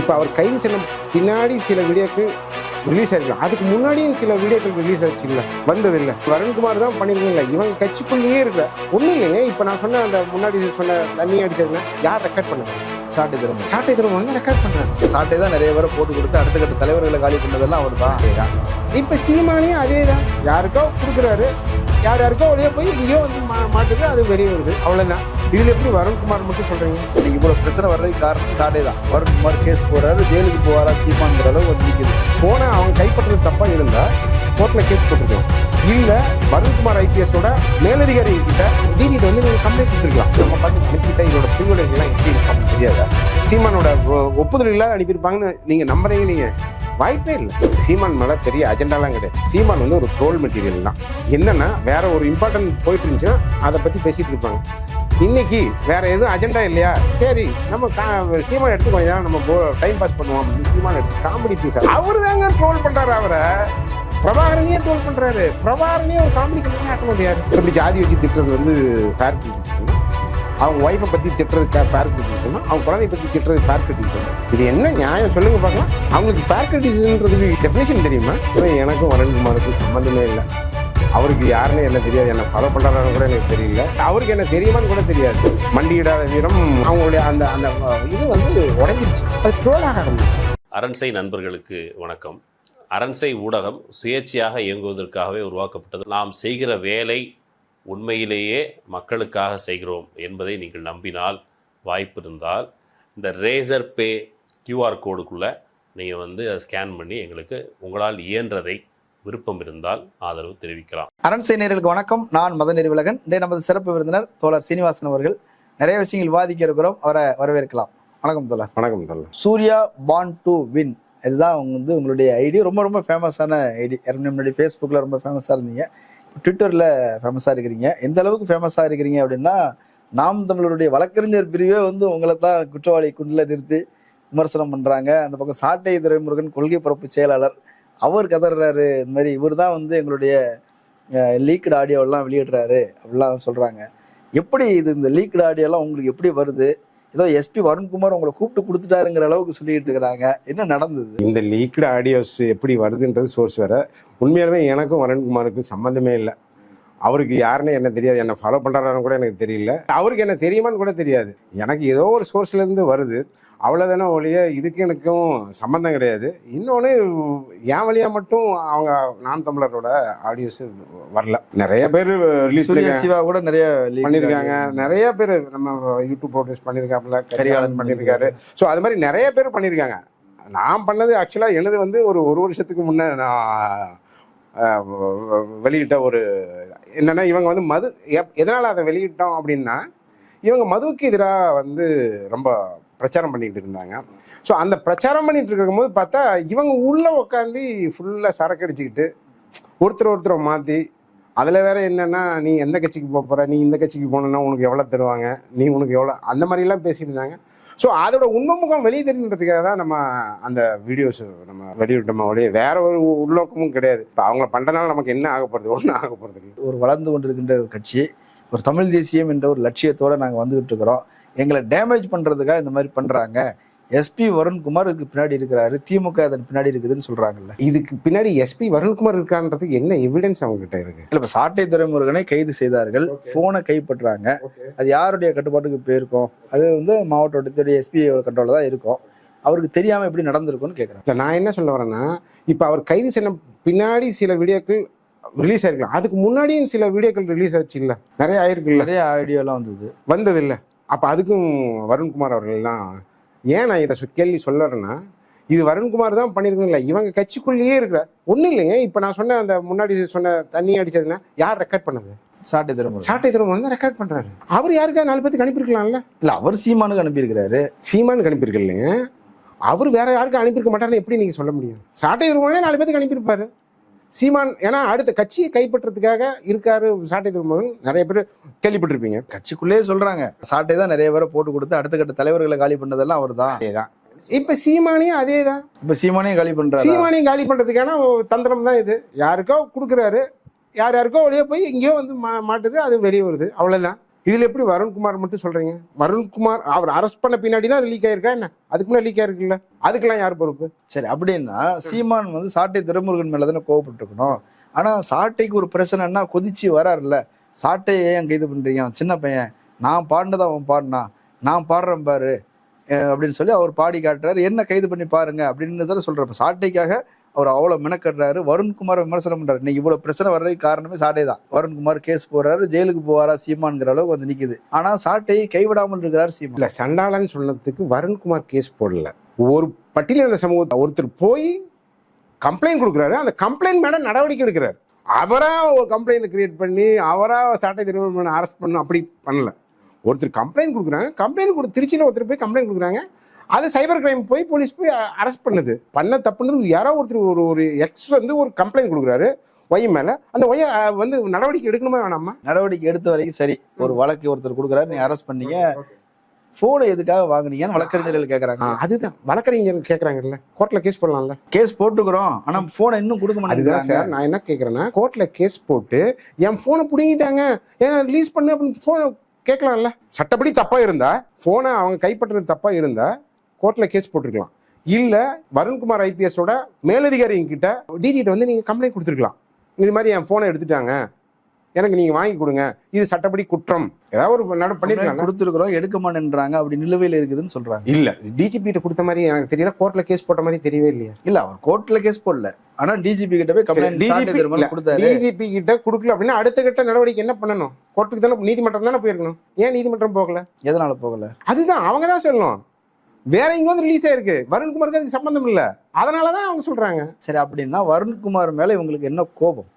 இப்போ அவர் கைது செய்ய பின்னாடி சில வீடியோக்கள் ரிலீஸ் ஆயிருக்கலாம். அதுக்கு முன்னாடியும் சில வீடியோக்கள் ரிலீஸ் ஆச்சுங்களா வந்தது இல்லை வருண்குமார் தான் பண்ணிருக்கீங்களா இவங்க கட்சிக்குள்ளேயே இருக்கல. ஒன்றும் இல்லைங்க. இப்போ நான் சொன்ன அந்த முன்னாடி சொன்ன தண்ணி அடிச்சதுன்னா யார் ரெக்கார்ட் பண்ணாங்க சாட்டை திரும்ப. சாட்டை திரும்ப வந்து ரெக்கார்ட் பண்ணாங்க சாட்டை தான் நிறைய பேரை போட்டு கொடுத்து அடுத்த கட்ட தலைவர்களை காலி பண்ணதெல்லாம் அவர் தான் இப்போ சீமானியும் அதே தான் யாருக்கோ கொடுக்குறாரு யார் யாருக்கோ வெளியே போய் இங்கேயோ வந்து மா மாட்டுது அது வெளியே வருது. அவ்வளோதான் இதில் எப்படி வருண்குமார் மட்டும் சொல்கிறீங்க இன்னைக்கு இவ்வளவு பிரச்சனை வர்றதுக்கு காரணம் சாட்டை தான். வருண்குமார் கேஸ் போறாரு ஜெயிலுக்கு போவாரா சீமாங்கிற அளவு வந்து நிக்குது. ஃபோனை அவன் கைப்பற்றது தப்பாக இருந்தால் கோர்ட்டில் கேஸ் போட்டிருக்கோம் இல்லை வருண்குமார் ஐபிஎஸோட மேலதிகாரி கிட்ட டிஜிட்ட வந்து நீங்கள் கம்ப்ளைண்ட் கொடுத்துருக்கலாம். நம்ம பார்த்து அனுப்பிக்கிட்ட இதோட பிரிவுரைகள்லாம் எப்படி அப்படின்னு தெரியாதா. சீமானோட ஒ- ஒப்புதல் இல்லாத அனுப்பியிருப்பாங்கன்னு நீங்கள் நம்புறீங்க நீங்கள் வாய்ப்பே இல்லை. சீமான் மேலே பெரிய அஜெண்டாலாம் கிடையாது. சீமான் வந்து ஒரு ட்ரோல் மெட்டீரியல் தான். என்னன்னா வேற ஒரு இம்பார்ட்டன்ட் போயிட்டு இருந்துச்சுன்னா அதை பற்றி பேசிட்டு இருப்பாங்க. இன்னைக்கு வேற எதுவும் அஜெண்டா இல்லையா? சரி நம்ம கா- சீமான் எடுத்து கொஞ்ச நேரம் நம்ம டைம் பாஸ் பண்ணுவோம் அப்படின்னு சீமான் எடுத்து காமெடி பீஸ் அவரு தாங்க ட்ரோல் பண்றாரு அவரை. பிரபாகரனையே ட்ரோல் பண்றாரு. பிரபாகரனையே ஒரு காமெடி கம்பெனி ஆட்ட முடியாது. இப்படி ஜாதி வச்சு திட்டுறது வந்து ஃபேர் அவங்க ஒய்ஃபை பற்றி திட்டுறது ஃபேர் கிரிட்டிசிசம் அவங்க குழந்தைய பற்றி திட்டுறது ஃபேர் கிரிட்டிசிசம் இது என்ன நியாயம்? சொல்லுங்க பார்க்கலாம். அவங்களுக்கு ஃபேர் கிரிட்டிசிசம்ன்றதுக்கு டெஃபினேஷன் தெரியுமா? ஆனா எனக்கும் வரண்குமாருக்கும் சம்மந்தமே இல்லை. அவருக்கு யாருன்னு என்ன தெரியாது. என்ன ஃபாலோ பண்ணுறாருன்னு கூட எனக்கு தெரியல. அவருக்கு என்ன தெரியுமான்னு கூட தெரியாது. மண்டியிடாத வீரம் அவங்களுடைய அந்த அந்த இது வந்து உடஞ்சிருச்சு. அது ட்ரோலாக ஆரம்பிச்சு. அரண்சை நண்பர்களுக்கு வணக்கம். அரண்சை ஊடகம் சுயேட்சையாக இயங்குவதற்காகவே உருவாக்கப்பட்டது. நாம் செய்கிற வேலை உண்மையிலேயே மக்களுக்காக செய்கிறோம் என்பதை நீங்கள் நம்பினால் வாய்ப்பு இருந்தால் இந்த ரேசர் பே கியூஆர் கோடுக்குள்ளே நீங்கள் வந்து அதை ஸ்கேன் பண்ணி எங்களுக்கு உங்களால் இயன்றதை விருப்பம் இருந்தால் ஆதரவு தெரிவிக்கலாம். அரண்சை நேயர்களுக்கு வணக்கம். நான் மத நெறிவிலகன் இன்றைய நமது சிறப்பு விருந்தினர் தோழர் சீனிவாசன் அவர்கள். நிறைய விஷயங்கள் விவாதிக்க இருக்கிறோம். அவரை வரவேற்கலாம். வணக்கம் தோழர். வணக்கம் தல்ல சூர்யா பான் டு வின் இதுதான் உங்க வந்து உங்களுடைய ஐடி ரொம்ப ரொம்ப ஃபேமஸான ஐடி. முன்னாடி ஃபேஸ்புக்கில் ரொம்ப ஃபேமஸாக இருந்தீங்க. ட்விட்டரில் ஃபேமஸாக இருக்கிறீங்க. எந்த அளவுக்கு ஃபேமஸாக இருக்கிறீங்க அப்படின்னா நாம் தமிழருடைய வழக்கறிஞர் பிரிவே வந்து உங்களை தான் குற்றவாளி குண்டில் நிறுத்தி விமர்சனம் பண்ணுறாங்க அந்த பக்கம் சாட்டை துரைமுருகன் கொள்கை பரப்பு செயலாளர் அவர் கதறாரு. இந்த மாதிரி இவர் தான் வந்து எங்களுடைய லீக்டு ஆடியோலாம் வெளியிடுறாரு அப்படிலாம் சொல்கிறாங்க எப்படி இது இந்த லீக்டு ஆடியோலாம் உங்களுக்கு எப்படி வருது? ஏதோ எஸ்பி வருண்குமார் உங்களை கூப்பிட்டு கொடுத்துட்டாருங்கிற அளவுக்கு சொல்லிட்டு இருக்கிறாங்க. என்ன நடந்தது? இந்த லீக்டு ஆடியோஸ் எப்படி வருதுன்றது சோர்ஸ் வேற. உண்மையாலுமே எனக்கும் வரண்குமாருக்கும் சம்மந்தமே இல்லை. அவருக்கு யாருன்னு என்ன தெரியாது. என்ன ஃபாலோ பண்ணுறாருன்னு கூட எனக்கு தெரியல. அவருக்கு என்ன தெரியுமான்னு கூட தெரியாது. எனக்கு ஏதோ ஒரு சோர்ஸ்லேருந்து வருது. அவ்வளோதானே ஒழிய இதுக்கு எனக்கும் சம்மந்தம் கிடையாது. இன்னொன்று என் வழியா மட்டும் அவங்க நான் தமிழரோட ஆடியோஸ் வரல. நிறைய பேர் ரிலீஸ் சிவா கூட நிறைய பண்ணியிருக்காங்க. நிறைய பேர் நம்ம யூடியூப் ப்ரோடியூஸ் பண்ணியிருக்காப்புல கரிகாலன் பண்ணியிருக்காரு ஸோ அது மாதிரி நிறைய பேர் பண்ணியிருக்காங்க நான் பண்ணது ஆக்சுவலாக எனது வந்து ஒரு ஒரு வருஷத்துக்கு முன்னே நான் வெளியிட்ட ஒரு என்னன்னா இவங்க வந்து மது எப்- எதனால அதை வெளியிட்டோம் அப்படின்னா இவங்க மதுவுக்கு எதிராக வந்து ரொம்ப பிரச்சாரம் பண்ணிட்டு இருந்தாங்க. ஸோ அந்த பிரச்சாரம் பண்ணிட்டு இருக்கும்போது பார்த்தா இவங்க உள்ளே உட்காந்து ஃபுல்லாக சரக்கு அடிச்சுக்கிட்டு ஒருத்தர் ஒருத்தரை மாற்றி அதில் வேற என்னன்னா நீ எந்த கட்சிக்கு போக போகிற நீ இந்த கட்சிக்கு போகணுன்னா உனக்கு எவ்வளோ தருவாங்க? நீ உனக்கு எவ்வளோ அந்த மாதிரிலாம் பேசிட்டு இருந்தாங்க. ஸோ அதோட உண்மை முகம் வெளியே தெரியுன்றதுக்காக தான் நம்ம அந்த வீடியோஸ் நம்ம வெளியிட்டோம் ஒழிய வேற ஒரு உள்நோக்கமும் கிடையாது. இப்போ அவங்க பண்ணுறதுனால நமக்கு என்ன ஆக போகிறது ஒன்றும் ஆக போகிறது இல்லை. ஒரு வளர்ந்து கொண்டிருக்கின்ற ஒரு கட்சி ஒரு தமிழ் தேசியம் என்ற ஒரு லட்சியத்தோடு நாங்கள் வந்துகிட்டு இருக்கிறோம். எங்களை டேமேஜ் பண்றதுக்காக இந்த மாதிரி பண்றாங்க. எஸ்பி வருண்குமார் இதுக்கு பின்னாடி இருக்கிறாரு. திமுக அதன் பின்னாடி இருக்குதுன்னு சொல்றாங்கல்ல. இதுக்கு பின்னாடி எஸ்பி வருண்குமார் இருக்கான்றதுக்கு என்ன எவிடன்ஸ் அவங்க கிட்ட இருக்கு? இல்ல இப்ப சாட்டை துறைமுருகனை கைது செய்தார்கள். போனை கைப்பற்றாங்க. அது யாருடைய கட்டுப்பாட்டுக்கு போயிருக்கும்? அது வந்து மாவட்டத்துடைய எஸ்பி கண்ட்ரோல தான் இருக்கும். அவருக்கு தெரியாம எப்படி நடந்திருக்கும்னு இல்லை நான் என்ன சொல்ல வரேன்னா இப்போ அவர் கைது செய்ய பின்னாடி சில வீடியோக்கள் ரிலீஸ் ஆயிருக்கலாம். அதுக்கு முன்னாடியும் சில வீடியோக்கள் ரிலீஸ் ஆச்சு இல்ல நிறைய ஆயிருக்குல்ல. நிறைய ஐடியா எல்லாம் வந்தது. வந்தது இல்ல அப்ப அதுக்கும் வருண்குமார் அவர்கள்லாம் ஏன் நான் இதை கேள்வி சொல்லறேன்னா இது வருண்குமார் தான் பண்ணிருக்கீங்களா இவங்க கட்சிக்குள்ளேயே இருக்கிற ஒண்ணும் இல்லைங்க இப்ப நான் சொன்ன அந்த முன்னாடி சொன்ன தண்ணி அடிச்சதுன்னா யார் ரெக்கார்ட் பண்ணது? சாட்டை துறைமுருகன் சாட்டை திரும்ப வந்து ரெக்கார்ட் பண்றாரு. அவர் யாருக்கா நாலு பேத்துக்கு அனுப்பியிருக்கலாம்ல? இல்ல அவர் சீமானுக்கு அனுப்பியிருக்கிறாரு. சீமானுக்கு அனுப்பியிருக்கலைங்க. அவர் வேற யாருக்கும் அனுப்பியிருக்க மாட்டாருன்னு எப்படி நீங்க சொல்ல முடியும்? சாட்டை திருமணே நாலு பேத்துக்கு அனுப்பியிருப்பாரு. சீமான் ஏன்னா அடுத்த கட்சியை கைப்பற்றதுக்காக இருக்காரு சாட்டை திருமணம் நிறைய பேர் கேள்விப்பட்டிருப்பீங்க. கட்சிக்குள்ளேயே சொல்றாங்க. சாட்டை தான் நிறைய பேரை போட்டு கொடுத்து அடுத்த கட்ட தலைவர்களை காலி பண்ணதெல்லாம் அவர் தான் அதேதான். இப்ப சீமானியும் அதே தான் இப்ப சீமானையும் காலி பண்றாரு? சீமானியும் காலி பண்றதுக்கான தந்திரம் தான் இது. யாருக்கோ கொடுக்குறாரு. யார் யாருக்கோ வெளியே போய் இங்கேயோ வந்து மா மாட்டுது அது வெளியே வருது. அவ்வளவுதான். இதுல எப்படி வருண்குமார் மட்டும் சொல்றீங்க? வருண்குமார் அவர் அரெஸ்ட் பண்ண பின்னாடி தான் லீக் ஆயிருக்கா என்ன? அதுக்கு முன்னாடி லீக் ஆயிருக்குல்ல? அதுக்கெல்லாம் யார் பொறுப்பு? சரி அப்படின்னா சீமான் வந்து சாட்டை துரைமுருகன் மேலே தானே கோவப்பட்டிருக்கணும். ஆனா சாட்டைக்கு ஒரு பிரச்சனைன்னா கொதிச்சு வராருல்ல. சாட்டையை ஏன் கைது பண்றீங்க? சின்ன பையன். நான் பாடினதான் அவன் பாடினா. நான் பாடுறேன் பாரு. அப்படின்னு சொல்லி அவர் பாடி காட்டுறாரு. என்ன கைது பண்ணி பாருங்க அப்படின்னு தானே சொல்கிறப்ப சாட்டைக்காக அவர் அவ்வளவு மெனக்கட்டுறாரு வருண்குமார் விமர்சனம் பண்றாரு. இன்னைக்கு இவ்வளவு பிரச்சனை வர்றதுக்கு காரணமே சாட்டை தான் வருண்குமார் கேஸ் போடுறாரு. ஜெயிலுக்கு போவாரா சீமான்ங்கிற அளவுக்கு வந்து நிக்குது. ஆனா சாட்டையை கைவிடாமல் இருக்கிறார் சீமான். இல்ல சண்டாளன்னு சொன்னதுக்கு வருண்குமார் கேஸ் போடல. ஒரு பட்டியலின சமூகத்தை ஒருத்தர் போய் கம்ப்ளைண்ட் கொடுக்குறாரு. அந்த கம்ப்ளைண்ட் மேல நடவடிக்கை எடுக்கிறார். அவரா ஒரு கம்ப்ளைண்ட் கிரியேட் பண்ணி அவரா சாட்டை திரும்ப அரெஸ்ட் பண்ண அப்படி பண்ணல. ஒருத்தர் கம்ப்ளைண்ட் கொடுக்குறாங்க கம்ப்ளைண்ட் கொடு திருச்சியில் ஒருத்தர் போய் கம்ப்ளைண்ட் கொடுக்குறாங்க. அது சைபர் கிரைம் போய் போலீஸ் போய் அரெஸ்ட் பண்ணுது. பண்ண தப்புனது யாரோ ஒருத்தர் ஒரு ஒரு எக்ஸ் வந்து ஒரு கம்ப்ளைண்ட் கொடுக்குறாரு ஒய் மேல. அந்த ஒய்ய வந்து நடவடிக்கை எடுக்கணுமா வேணாமா? நடவடிக்கை எடுத்த வரைக்கும் சரி. ஒரு வழக்கு ஒருத்தர் கொடுக்குறாரு நீ அரெஸ்ட் பண்ணீங்க. போனை எதுக்காக வாங்குனீங்கன்னு வழக்கறிஞர்கள் ஆ, கேக்குறாங்க அதுதான் வழக்கறிஞர் கேட்குறாங்கல்ல கோர்ட்ல கேஸ் போடலாம்ல. கேஸ் போட்டுக்கிறோம். ஆனா போனை இன்னும் கொடுக்க மாட்டேங்கிறாங்க. சார் நான் என்ன கேட்குறேன்னா கோர்ட்ல கேஸ் போட்டு என் ஃபோனை பிடுங்கிட்டாங்க. ஏன்னா ரிலீஸ் பண்ணு அப்படின்னு ஃபோனை கேட்கலாம்ல. சட்டப்படி தப்பா இருந்தா ஃபோனை அவங்க கைப்பற்றினது தப்பா இருந்தா கோர்ட்ல கேஸ் போட்டிருக்கலாம். இல்ல வருண்குமார் ஐபிஎஸோட மேலதிகாரிங்க கிட்ட டிஜிட்ட வந்து நீங்க கம்ப்ளைண்ட் கொடுத்துருக்கலாம். இது மாதிரி என் ஃபோனை எடுத்துட்டாங்க. எனக்கு நீங்க வாங்கி கொடுங்க. இது சட்டப்படி குற்றம். ஏதாவது ஒரு நட பண்ணிருக்கலாம் கொடுத்துருக்கிறோம் எடுக்க மாட்டேன்றாங்க அப்படி நிலுவையில் இருக்குதுன்னு சொல்றாங்க. இல்ல டிஜிபி கிட்ட கொடுத்த மாதிரி எனக்கு தெரியல கோர்ட்ல கேஸ் போட்ட மாதிரி தெரியவே இல்லையா. இல்ல அவர் கோர்ட்ல கேஸ் போடல. ஆனா டிஜிபி கிட்ட போய் கம்ப்ளைண்ட் கொடுத்தாரு. டிஜிபி கிட்ட கொடுக்கல அப்படின்னா அடுத்த கட்ட நடவடிக்கை என்ன பண்ணணும்? கோர்ட்டுக்கு தானே நீதிமன்றம் தானே போயிருக்கணும். ஏன் நீதிமன்றம் போகல? எதனால போகல? அதுதான் அவங்க தான் சொல்லணும். வேற எங்க வந்து ரிலீஸ் ஆயிருக்கு. வருண்குமாருக்கு அதுக்கு சம்பந்தம் இல்ல. அதனாலதான் அவங்க சொல்றாங்க. சரி அப்படின்னா வருண்குமார் மேல இவங்களுக்கு என்ன கோபம்?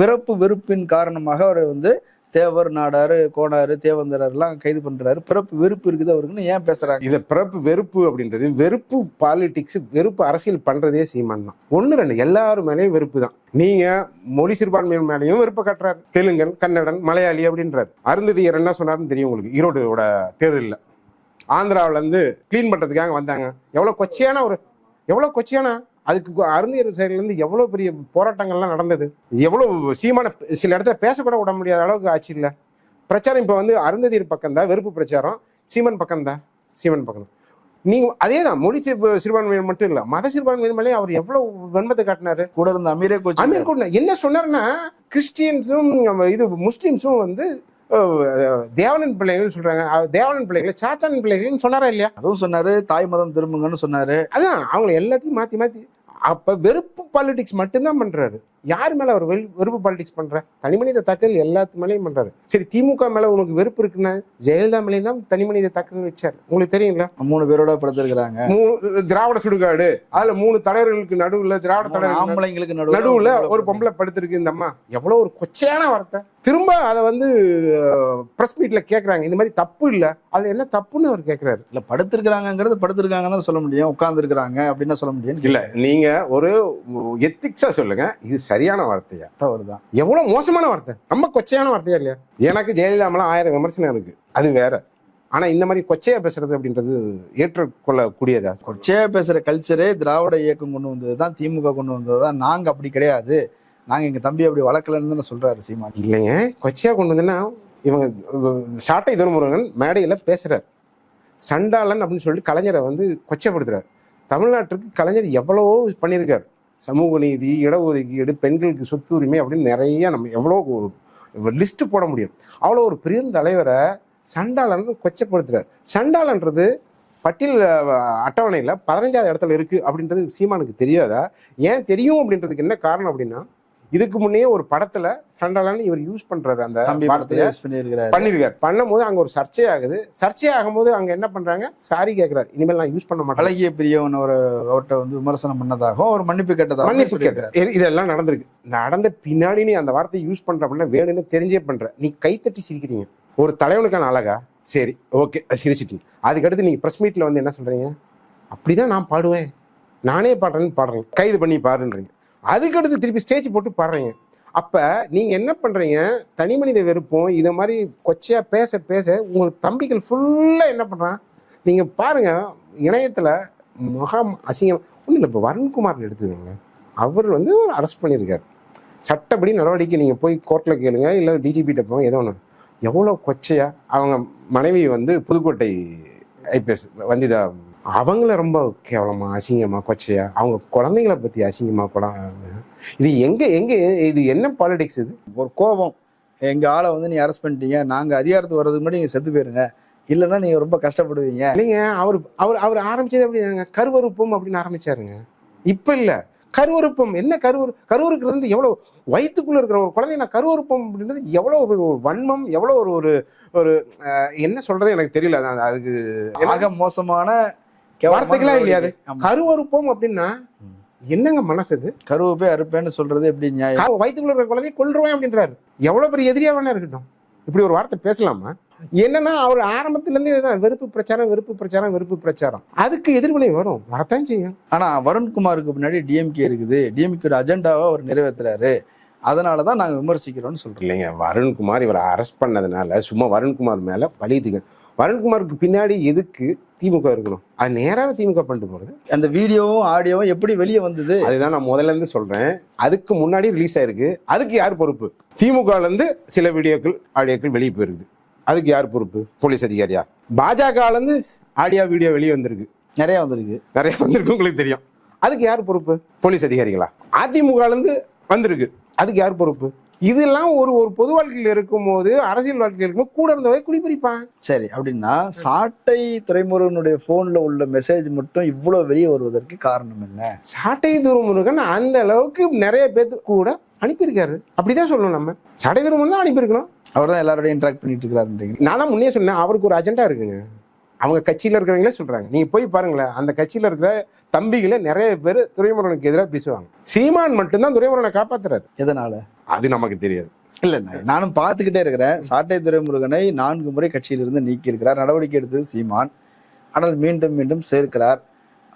பிறப்பு வெறுப்பின் காரணமாக அவர் வந்து தேவர் நாடாரு கோணாரு தேவந்தரர்லாம் கைது பண்றாரு. பிறப்பு வெறுப்பு இருக்குது அவருக்குன்னு ஏன் பேசுறாங்க? இதை பிறப்பு வெறுப்பு அப்படின்றது வெறுப்பு பாலிடிக்ஸ் வெறுப்பு அரசியல் பண்றதே சீமான் தான். ஒன்று ரெண்டு எல்லாரும் மேலேயும் வெறுப்பு தான். நீங்க மொழி சிறுபான்மையின் மேலேயும் வெறுப்பு கட்டுறாரு. தெலுங்கன் கன்னடன் மலையாளி அப்படின்றார். அருந்ததியர் என்ன சொன்னாருன்னு தெரியும் உங்களுக்கு? ஈரோடோட தேர்தலில். ஆந்திராவிலேருந்து க்ளீன் பண்றதுக்காக வந்தாங்க. எவ்வளோ கொச்சையான ஒரு எவ்வளோ கொச்சையான அதுக்கு அருந்தியர் சைடுல இருந்து எவ்வளவு பெரிய போராட்டங்கள்லாம் நடந்தது? எவ்வளவு சீமான சில இடத்துல பேசக்கூட விட முடியாத அளவுக்கு ஆச்சு இல்ல? பிரச்சாரம் இப்ப வந்து அருந்ததியர் பக்கம் தான் வெறுப்பு பிரச்சாரம். சீமன் பக்கம் தான் சீமன் பக்கம். தான் நீங்க அதே தான் மொழி சிறு- சிறுபான்மையினர் மட்டும் இல்ல மத சிறுபான்மையினர் மேலே அவர் எவ்வளவு வன்மத்தை காட்டினாரு? கூட இருந்த அமீரே கோச்சு அமீர் கூட என்ன சொன்னாருன்னா கிறிஸ்டியன்ஸும் இது முஸ்லிம்ஸும் வந்து தேவனன் பிள்ளைகள் சொல்றாங்க. தேவனன் பிள்ளைகளை சாத்தான் பிள்ளைகள்னு சொன்னாரா இல்லையா? அதுவும் சொன்னாரு தாய் மதம் திரும்புங்கன்னு சொன்னாரு. அதான் அவங்க எல்லாத்தையும் மாத்தி மாத்தி அப்போ வெறுப்பு பாலிடிக்ஸ் மட்டும்தான் பண்ணுறாரு யார் மேல அவர் வெறு- வெறுப்பு பாலிடிக்ஸ் பண்ற? தனிமனித தாக்கல் எல்லாத்து மேலயும் பண்றாரு. சரி திமுக மேல உனக்கு வெறுப்பு இருக்குன்னா ஜெயலலிதா மேலேயும் தான் தனிமனித தாக்கல் வச்சார். உங்களுக்கு தெரியுங்களா? மூணு பேரோட படுத்திருக்கிறாங்க. திராவிட சுடுகாடு. அதுல மூணு தலைவர்களுக்கு நடுவுல திராவிட மூணு தலைவர்கள் ஆம்பளைங்களுக்கு நடுவுல நடுவுல ஒரு பொம்பளை படுத்திருக்கு இந்த அம்மா. எவ்வளவு ஒரு கொச்சையான வார்த்தை. திரும்ப அதை வந்து பிரஸ் மீட்ல கேக்குறாங்க. இந்த மாதிரி தப்பு இல்ல. அது என்ன தப்புன்னு அவர் கேக்குறாரு. இல்ல படுத்திருக்கிறாங்கிறது படுத்திருக்காங்கன்னு தான் சொல்ல முடியும். உட்கார்ந்து இருக்கிறாங்க அப்படின்னு சொல்ல முடியும் இல்ல நீங்க ஒரு எத்திக்ஸா சொல்லுங்க. இது சரியான வார்த்தையா? தவறு தான் எவ்வளவு மோசமான வார்த்தை? ரொம்ப கொச்சையான வார்த்தையா இல்லையா? எனக்கு ஜெயலலிதா மேல ஆயிரம் விமர்சனம் இருக்கு. அது வேற. ஆனா இந்த மாதிரி கொச்சையா பேசுறது அப்படின்றது ஏற்றுக்கொள்ளக்கூடியதா? கொச்சையா பேசுற கல்ச்சரே திராவிட இயக்கம் கொண்டு வந்தது தான் திமுக கொண்டு வந்தது தான் நாங்க அப்படி கிடையாது. நாங்க எங்க தம்பி அப்படி வளர்க்கலன்னு சொல்றாரு சீமான். இல்லைங்க. கொச்சையா கொண்டு வந்தேன்னா இவங்க சாட்டை துரைமுருகன் மேடையில பேசுறாரு. சண்டாளன் அப்படின்னு சொல்லிட்டு கலைஞரை வந்து கொச்சைப்படுத்துறாரு. தமிழ்நாட்டுக்கு கலைஞர் எவ்வளவோ பண்ணியிருக்காரு. சமூக நீதி இடஒதுக்கீடு பெண்களுக்கு சொத்துரிமை அப்படின்னு நிறைய நம்ம எவ்வளோ லிஸ்ட்டு போட முடியும். அவ்வளோ ஒரு பெருந்தலைவரை சண்டாளன் கொச்சப்படுத்துறாரு. சண்டாளன்றது பட்டியல் அட்டவணையில் பதினஞ்சாவது இடத்துல இருக்குது அப்படின்றது சீமானுக்கு தெரியாதா? ஏன் தெரியும் அப்படின்றதுக்கு என்ன காரணம் அப்படின்னா இதுக்கு முன்னே ஒரு படத்துல சண்டாளன் இவர் யூஸ் பண்றாரு அந்த வார்த்தையை பண்ணிருக்காரு பண்ணும்போது அங்க ஒரு சர்ச்சை ஆகுது சர்ச்சை ஆகும்போது அங்க என்ன பண்றாங்க? சாரி கேக்குறாரு. இனிமேல் நான் யூஸ் பண்ண மாட்டேன். அழகிய பிரியவன் ஒரு அவர்கிட்ட வந்து விமர்சனம் பண்ணதாகவும் அவர் மன்னிப்பு கேட்டதாகவும் மன்னிப்பு இது- இதெல்லாம் நடந்திருக்கு. நடந்த பின்னாடி நீ அந்த வார்த்தையை யூஸ் பண்ற அப்படின்னா வேணும்னு தெரிஞ்சே பண்ற. நீ கைத்தட்டி சிரிக்கிறீங்க. ஒரு தலைவனுக்கான அழகா? சரி ஓகே சிரிச்சிட்டீங்க. அதுக்கடுத்து நீங்க பிரஸ் மீட்ல வந்து என்ன சொல்றீங்க? அப்படிதான் நான் பாடுவேன். நானே பாடுறேன்னு பாடுறேன். கைது பண்ணி பாருன்றீங்க. அதுக்கடுத்து திருப்பி ஸ்டேஜ் போட்டு பாடுறீங்க. அப்போ நீங்கள் என்ன பண்ணுறீங்க தனி மனித வெறுப்பும் இதை மாதிரி கொச்சையாக பேச பேச உங்களுக்கு தம்பிகள் ஃபுல்லாக என்ன பண்ணுறான் நீங்கள் பாருங்கள் இணையத்தில் மகா அசிங்கம். ஒன்றும் இல்லை இப்போ வருண்குமார் எடுத்துக்கோங்க. அவர் வந்து அரெஸ்ட் பண்ணியிருக்கார். சட்டப்படி நடவடிக்கை நீங்கள் போய் கோர்ட்டில் கேளுங்க இல்லை டிஜிபிட்ட போங்க ஏதோ ஒன்று எவ்வளோ கொச்சையாக அவங்க மனைவி வந்து புதுக்கோட்டை ஐபிஎஸ் வந்திதா அவங்கள ரொம்ப கேவலமா அசிங்கமா கொச்சையா? அவங்க குழந்தைங்களை பத்தி அசிங்கமா கூட இது எங்க எங்க இது என்ன பாலிடிக்ஸ் இது? ஒரு கோபம். எங்க ஆளை வந்து நீ அரெஸ்ட் பண்ணிட்டீங்க. நாங்க அதிகாரத்துக்கு வர்றதுக்கு முன்னாடி நீங்க செத்து போயிருங்க. இல்லைன்னா நீங்க ரொம்ப கஷ்டப்படுவீங்க. இல்லைங்க அவர் அவர் அவர் ஆரம்பிச்சது அப்படிங்க கருவறுப்பம் அப்படின்னு ஆரம்பிச்சாருங்க. இப்ப இல்ல. கருவறுப்பம் என்ன கருவறு கருவறுக்கிறது வந்து எவ்வளவு வயிற்றுக்குள்ள இருக்கிற ஒரு குழந்தை நான் கருவறுப்பம் அப்படின்றது எவ்வளவு ஒரு ஒரு வன்மம் எவ்வளவு ஒரு ஒரு என்ன சொல்றது எனக்கு தெரியல. அதுக்கு ஆக மோசமான வார்த்தைகளா இல்லையா அது? ஆமா. கருவறுப்பம் அப்படின்னா. என்னங்க மனசு இது? கருவை போய் அறுப்பேன்னு சொல்றது எப்படி நியாயம்? வயித்துக்குள்ள இருக்கிற குழந்தைய கொல்றுவேன் அப்படின்றாரு. எவ்வளவு பெரிய எதிரியா வேணா இருக்கட்டும். இப்படி ஒரு வார்த்தை பேசலாமா? என்னன்னா அவர் ஆரம்பத்துல இருந்து இதுதான் வெறுப்பு பிரச்சாரம் வெறுப்பு பிரச்சாரம் வெறுப்பு பிரச்சாரம். அதுக்கு எதிர்வினை வரும். வரத்தான் செய்யும். ஆனா வருண்குமாருக்கு பின்னாடி டிஎம்கே இருக்குது. டிஎம்கே அஜெண்டாவை அவர் நிறைவேத்துறாரு. அதனாலதான் நாங்க விமர்சிக்கிறோம்னு சொல்றோம். இல்லைங்க வருண்குமார் இவரை அரெஸ்ட் பண்ணதுனால சும்மா வருண்குமார் மேல பழியுதுங்க வருண்குமாருக்கு பின்னாடி எதுக்கு திமுக இருக்கணும். அது நேராவே திமுக பண்ணிட்டு போறது. அந்த வீடியோவும் ஆடியோவும் எப்படி வெளியே வந்தது? அதுதான் நான் முதல்ல இருந்து சொல்றேன். அதுக்கு முன்னாடி ரிலீஸ் ஆயிருக்கு. அதுக்கு யார் பொறுப்பு? திமுக ல இருந்து சில வீடியோக்கள் ஆடியோக்கள் வெளியே போயிருக்கு அதுக்கு யார் பொறுப்பு? போலீஸ் அதிகாரியா? பாஜக ல இருந்து ஆடியோ வீடியோ வெளியே வந்திருக்கு. நிறைய வந்திருக்கு. நிறைய வந்திருக்கு உங்களுக்கு தெரியும். அதுக்கு யார் பொறுப்பு? போலீஸ் அதிகாரிகளா? அதிமுக ல இருந்து வந்திருக்கு. அதுக்கு யார் பொறுப்பு? இதெல்லாம் ஒரு ஒரு பொது வாழ்க்கையில் இருக்கும்போது அரசியல் வாழ்க்கையில் இருக்கும்போது கூட இருந்தவை குடிப்பிரிப்பான் சரி அப்படின்னா சாட்டை துறைமுருகனுடைய போன்ல உள்ள மெசேஜ் மட்டும் இவ்வளவு வெளியே வருவதற்கு காரணம் என்ன? சாட்டை துருமுருகன் அந்த அளவுக்கு நிறைய பேத்து கூட அனுப்பியிருக்காரு. அப்படிதான் சொல்லணும் நம்ம. சாட்டை துருமுருகன் தான் அனுப்பியிருக்கணும். அவர் தான் எல்லாரோடையும் இன்ட்ராக்ட் பண்ணிட்டு இருக்காருன்றீங்க நான் தான் முன்னே சொன்னேன் அவருக்கு ஒரு அஜெண்டா இருக்குங்க அவங்க கட்சியில இருக்கிறவங்களே சொல்றாங்க. நீங்க போய் பாருங்களேன் அந்த கட்சியில இருக்கிற தம்பிகளை நிறைய பேர் துரைமுருகனுக்கு எதிராக பேசுவாங்க. சீமான் மட்டும்தான் துரைமுருகனை காப்பாத்துறாரு. எதனால? அது நமக்கு தெரியாது. இல்ல நான் நானும் பார்த்துக்கிட்டே இருக்கிறேன். சாட்டை துறைமுருகனை நான்கு முறை கட்சியிலிருந்து நீக்கி இருக்கிறார் நடவடிக்கை எடுத்தது சீமான். ஆனால் மீண்டும் மீண்டும் சேர்க்கிறார்.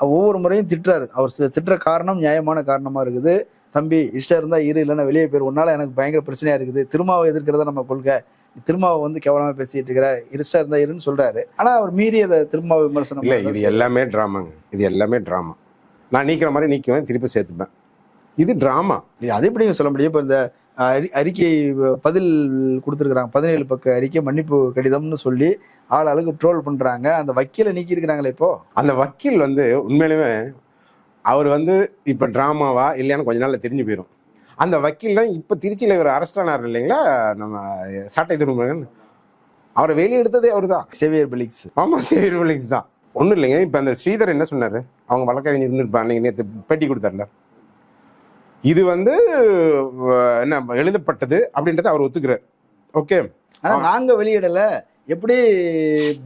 ஒவ்வொரு முறையும் திட்டுறாரு. அவர் திட்டுற காரணம் நியாயமான காரணமா இருக்குது. தம்பி இஷ்டம் இருந்தா இரு இல்லைன்னா வெளியே போயிரு. உன்னால எனக்கு பயங்கர பிரச்சனையா இருக்குது. திருமாவை எதிர்க்கிறத நம்ம கொள்கை. திருமாவை வந்து கேவலமா பேசிட்டு இருக்கிற இஷ்டம் இருந்தா இருன்னு சொல்றாரு. ஆனா அவர் மீறி அதை திருமாவை விமர்சனம் இல்ல இது எல்லாமே டிராமாங்க. இது எல்லாமே டிராமா. நான் நீக்கிற மாதிரி நீக்குவேன் திருப்பி சேர்த்துப்பேன். இது டிராமா இது அது எப்படிங்க சொல்ல முடியும்? இப்போ இந்த அறி- அறிக்கை பதில் கொடுத்துருக்குறாங்க. பதினேழு பக்க அறிக்கை மன்னிப்பு கடிதம்னு சொல்லி ஆள் ஆளுக்கு ட்ரோல் பண்றாங்க. அந்த வக்கீலை நீக்கி இருக்கிறாங்களே இப்போ? அந்த வக்கீல் வந்து உண்மையிலுமே அவர் வந்து இப்ப டிராமாவா இல்லையான்னு கொஞ்ச நாள்ல தெரிஞ்சு போயிடும் அந்த வக்கீல் தான் இப்ப திருச்சியில இவர் அரெஸ்ட் ஆனார் இல்லைங்களா? நம்ம சாட்டை திருமகன். அவரை வெளியே எடுத்ததே அவர் தான். சேவியர் பிலிக்ஸ் ஆமா சேவியர் வில்லிங்ஸ் தான். ஒன்றும் இல்லைங்க. இப்போ அந்த ஸ்ரீதர் என்ன சொன்னாரு? அவங்க வழக்கறிஞர் இருந்திருப்பாங்க நீங்க நேற்று பேட்டி கொடுத்தார்ல. இது வந்து என்ன எழுதப்பட்டது அப்படின்றத அவர் ஒத்துக்கிறார். ஓகே? ஆனா நாங்க வெளியிடல. எப்படி